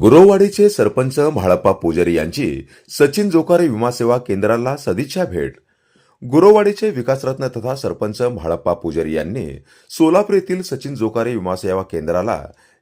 गुरववाडीचे सरपंच म्हाळप्पा पुजारी यांची सचिन जोकारे विमा सेवा केंद्राला सदिच्छा भेट. गुरववाडीचे विकासरत्न तथा सरपंच म्हाळप्पा पुजारी यांनी सोलापूर येथील सचिन जोकारे विमा सेवा केंद्राला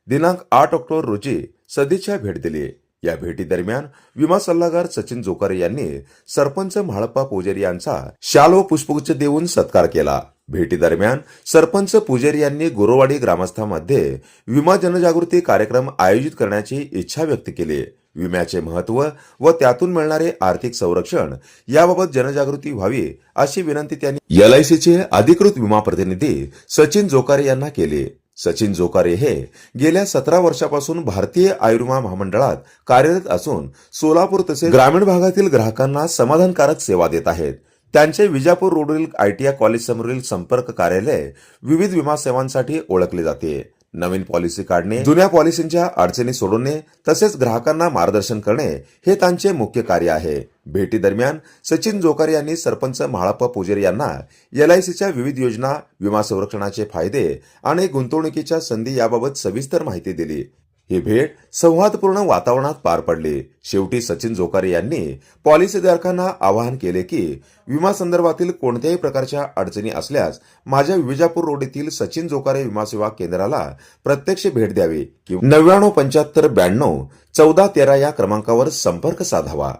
दिनांक आठ ऑक्टोबर रोजी सदिच्छा भेट दिली. या भेटीदरम्यान विमा सल्लागार सचिन जोकारे यांनी सरपंच म्हाळप्पा पुजारी यांचा शाल व पुष्पगुच्छ देऊन सत्कार केला. भेटीदरम्यान सरपंच पुजारी यांनी गुरुवाडी ग्रामस्थांमध्ये विमा जनजागृती कार्यक्रम आयोजित करण्याची इच्छा व्यक्त केली. विम्याचे महत्त्व व त्यातून मिळणारे आर्थिक संरक्षण याबाबत जनजागृती व्हावी अशी विनंती त्यांनी एलआयसीचे अधिकृत विमा प्रतिनिधी सचिन जोकारे यांना केली. सचिन जोकारे हे गेल्या सतरा वर्षापासून भारतीय आयुर्विमा महामंडळात कार्यरत असून सोलापूर तसेच ग्रामीण भागातील ग्राहकांना समाधानकारक सेवा देत आहेत. त्यांचे विजापूर रोडवरील आयटीआय कॉलेज समोरील संपर्क कार्यालय विविध विमा सेवांसाठी ओळखले जाते. नवीन पॉलिसी काढणे जुन्या पॉलिसींच्या अडचणी सोडवणे तसेच ग्राहकांना मार्गदर्शन करणे हे त्यांचे मुख्य कार्य आहे. भेटी दरम्यान सचिन जोकर यांनी सरपंच म्हाळप्पा पुजेर यांना एलआयसीच्या विविध योजना विमा संरक्षणाचे फायदे आणि गुंतवणुकीच्या संधी याबाबत सविस्तर माहिती दिली. ही भेट संवादपूर्ण वातावरणात पार पडली. शेवटी सचिन जोकारे यांनी पॉलिसीधारकांना आवाहन केले की विमा संदर्भातील कोणत्याही प्रकारच्या अडचणी असल्यास माझ्या विजापूर रोड येथील सचिन जोकारे विमा सेवा केंद्राला प्रत्यक्ष भेट द्यावी किंवा नव्याण्णव पंच्याहत्तर ब्याण्णव चौदा तेरा या क्रमांकावर संपर्क साधावा.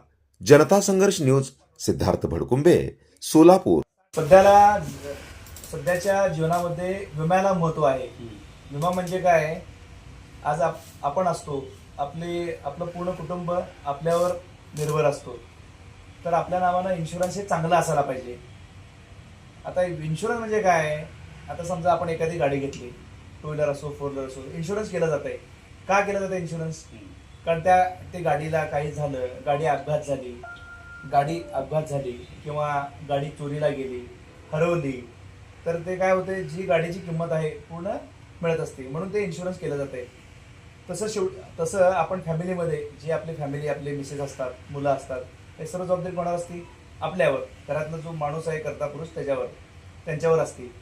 जनता संघर्ष न्यूज सिद्धार्थ भडकुंबे सोलापूर. सध्याला सध्याच्या जीवनामध्ये विम्याला महत्त्व आहे. विमा म्हणजे काय? आज आप आपण असतो आपले आपलं पूर्ण कुटुंब आपल्यावर निर्भर असतो. तर आपल्या नावानं इन्शुरन्स हे चांगला असायला पाहिजे. आता इन्शुरन्स म्हणजे काय? आता समजा आपण एखादी गाडी घेतली टू व्हीलर असो फोर व्हीलर असो इन्शुरन्स केलं जात आहे का केलं जातं इन्शुरन्स कारण त्या ते गाडीला काही झालं गाडी अपघात झाली गाडी अपघात झाली किंवा गाडी चोरीला गेली हरवली तर ते काय होते जी गाडीची किंमत आहे पूर्ण मिळत असते. म्हणून ते इन्शुरन्स केलं जाते तसं शेव तसं आपण फॅमिलीमध्ये जी आपली फॅमिली आपले मिसेस असतात मुलं असतात हे सर्व जबाबदारी कोणावर असती? आपल्यावर. घरातला जो माणूस आहे करता पुरुष त्याच्यावर त्यांच्यावर असते.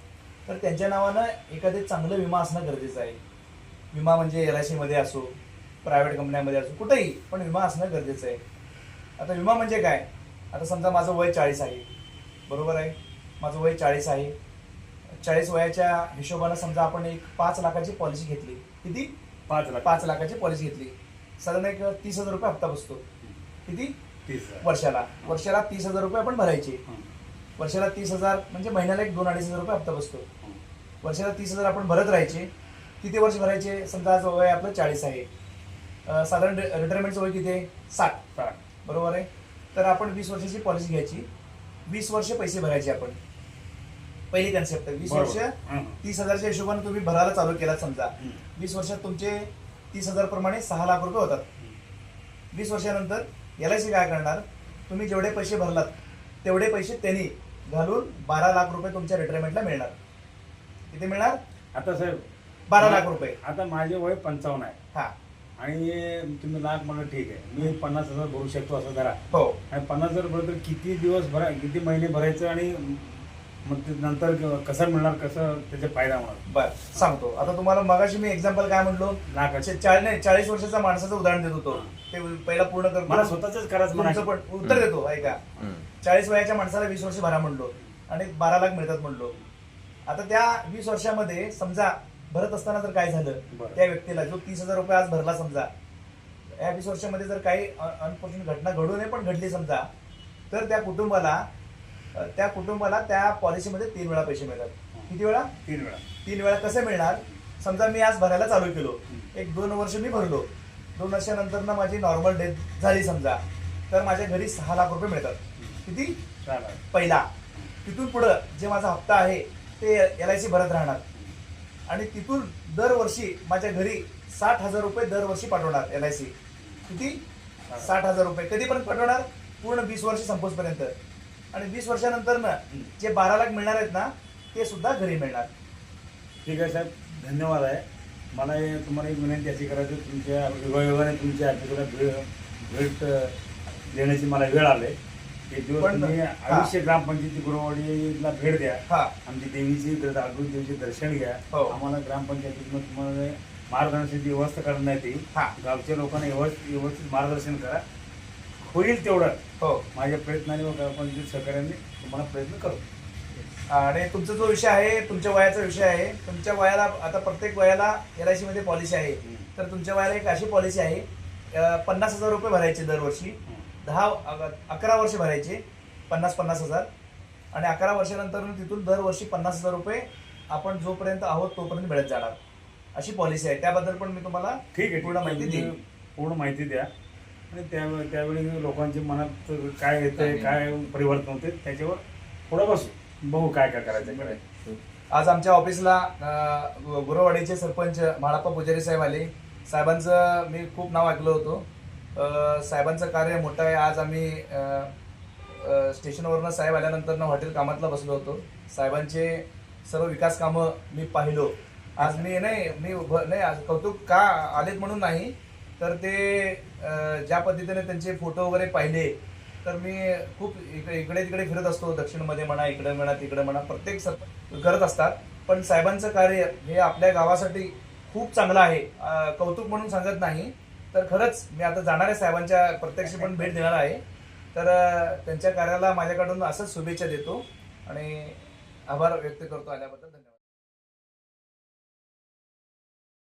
तर त्यांच्या नावानं एखादे चांगलं विमा असणं गरजेचं आहे. विमा म्हणजे एल आय सीमध्ये असो प्रायव्हेट कंपन्यामध्ये असो कुठेही पण विमा असणं गरजेचं आहे. आता विमा म्हणजे काय? आता समजा माझं वय चाळीस आहे. बरोबर आहे? माझं वय चाळीस आहे. चाळीस वयाच्या हिशोबानं समजा आपण एक पाच लाखाची पॉलिसी घेतली. किती? पाच लाख. पाच लाखाची पॉलिसी घेतली. साधारण एक तीस हजार रुपये हप्ता बसतो. किती? तीस. वर्षाला. वर्षाला तीस हजार रुपये आपण भरायचे. वर्षाला तीस हजार म्हणजे महिन्याला एक दोन अडीच हजार रुपये हप्ता बसतो. वर्षाला तीस हजार आपण भरत राहायचे. किती वर्ष भरायचे? समजा आज वय आपलं चाळीस आहे. साधारण रिटायरमेंटचं वय किती आहे? साठ. साठ. बरोबर आहे? तर आपण वीस वर्षाची पॉलिसी घ्यायची. वीस वर्ष पैसे भरायचे आपण. पहिली कन्सेप्ट वीस. वर्ष. तीस हजारच्या हिशोबाने तुम्ही भरायला चालू केला समजा. वीस वर्षात तुमचे तीस हजार प्रमाणे सहा लाख रुपये होतात. वीस वर्षानंतर एल आय सी काय करणार? तुम्ही जेवढे पैसे भरलात तेवढे पैसे त्यांनी घालून बारा लाख रुपये तुमच्या रिटायरमेंटला मिळणार. किती मिळणार? आता साहेब बारा लाख रुपये. आता माझे वय पंचावन्न आहे. हा. आणि तुम्ही लाख मला ठीक आहे. मी पन्नास हजार भरू शकतो असं धरा. हो. आणि पन्नास हजार भरलं तर किती दिवस भरा किती महिने भरायचं आणि मग ते नंतर कसं मिळणार कसं त्याचा फायदा होणार? बर सांगतो. आता तुम्हाला मगाशी मी एक्झाम्पल काय म्हणलो? लाखाचे चाळीस नाही चाळीस वर्षाचा माणसाचं उदाहरण देत होतो. ते पहिला पूर्ण करतो. मला स्वतःच करायचं म्हणायचं. पण उत्तर देतो ऐका. चाळीस वयाच्या माणसाला वीस वर्ष भरा म्हणलो आणि बारा लाख मिळतात म्हणलो. आता त्या वीस वर्षामध्ये समजा भरत असताना जर काय झालं. त्या व्यक्तीला जो तीस हजार रुपये आज भरला समजा या वीस वर्षामध्ये जर काही अनफॉर्च्युनेट घटना घडू नये पण घडली समजा तर त्या कुटुंबाला त्या कुटुंबाला त्या पॉलिसीमध्ये तीन वेळा पैसे मिळतात. किती वेळा? तीन वेळा. तीन वेळा कसे मिळणार? समजा मी आज भरायला चालू केलो. एक दोन वर्ष मी भरलो. दोन वर्षानंतर ना माझी नॉर्मल डेथ झाली समजा. तर माझ्या घरी सहा लाख रुपये मिळतात. किती. पहिला. तिथून पुढं जे माझा हप्ता आहे ते एल आय सी भरत राहणार. आणि तिथून दरवर्षी माझ्या घरी साठ हजार रुपये दरवर्षी पाठवणार एल आय सी किती? साठ. हजार रुपये. कधीपर्यंत पाठवणार? पूर्ण वीस वर्ष संपोजपर्यंत आणि वीस वर्षानंतर ना जे बारा लाख मिळणार आहेत ना ते सुद्धा घरी मिळणार. ठीक आहे साहेब धन्यवाद आहे. मला हे तुम्हाला एक विनंती अशी करायची तुमच्या योगायोगाने तुमच्या आजूबाजूला भेट भेट देण्याची मला वेळ आले. एक दिवस पण- तुम्ही हा. आयुष्य ग्रामपंचायती गुरुवाडीला भेट द्या. हा. आमची देवीची आगळी देवीचे दर्शन घ्या. हो. आम्हाला ग्रामपंचायतीतून तुम्हाला मार्गदर्शनाची व्यवस्था करण्यात येईल. हा. गावच्या लोकांना व्यवस्थित व्यवस्थित मार्गदर्शन करा. होईल तेवढं. हो. माझ्या प्रयत्नाने सहकार्याने तुम्हाला प्रयत्न करू. आणि तुमचा जो विषय आहे तुमच्या वयाचा विषय आहे तुमच्या वयाला आता प्रत्येक वयाला एल आयमध्ये पॉलिसी आहे. तर तुमच्या वयाला एक अशी पॉलिसी आहे पन्नास हजार रुपये भरायचे दरवर्षी. दहा अकरा वर्ष भरायचे पन्नास पन्नास हजार. आणि अकरा वर्षानंतर तिथून दरवर्षी पन्नास हजार रुपये आपण जोपर्यंत आहोत तोपर्यंत मिळत जाणार. अशी पॉलिसी आहे. त्याबद्दल पण मी तुम्हाला ठीक आहे पूर्ण माहिती देईन. पूर्ण माहिती द्या. आणि त्या त्यावेळी लोकांच्या मनात काय येतंय काय परिवर्तन होते त्याच्यावर पुढे बसू. बघू काय काय करायचं आज आमच्या ऑफिसला गुरवाडीचे सरपंच म्हाळाप्पा पुजारी साहेब आले. साहेबांचं मी खूप नाव ऐकलं होतं. साहेबांचं कार्य मोठं आहे. आज आम्ही स्टेशनवरनं साहेब आल्यानंतर ना हॉटेल कामातला बसलो होतो. साहेबांचे सर्व विकास कामं मी पाहिलो. आज मी नाही मी नाही आज कौतुक का आलेत म्हणून नाही. तर ते ज्या पद्धतीने त्यांचे फोटो वगैरे पाहिले तर मी खूप इकडे इकडे तिकडे फिरत असतो. दक्षिणमध्ये म्हणा इकडे म्हणा तिकडे म्हणा. प्रत्येक सर करत असतात. पण साहेबांचं कार्य हे आपल्या गावासाठी खूप चांगलं आहे. कौतुक म्हणून सांगत नाही. तर खरंच मी आता जाणार आहे साहेबांच्या प्रत्यक्ष पण भेट देणार आहे. तर त्यांच्या कार्याला माझ्याकडून असंच शुभेच्छा देतो. आणि आभार व्यक्त करतो आल्याबद्दल धन्यवाद.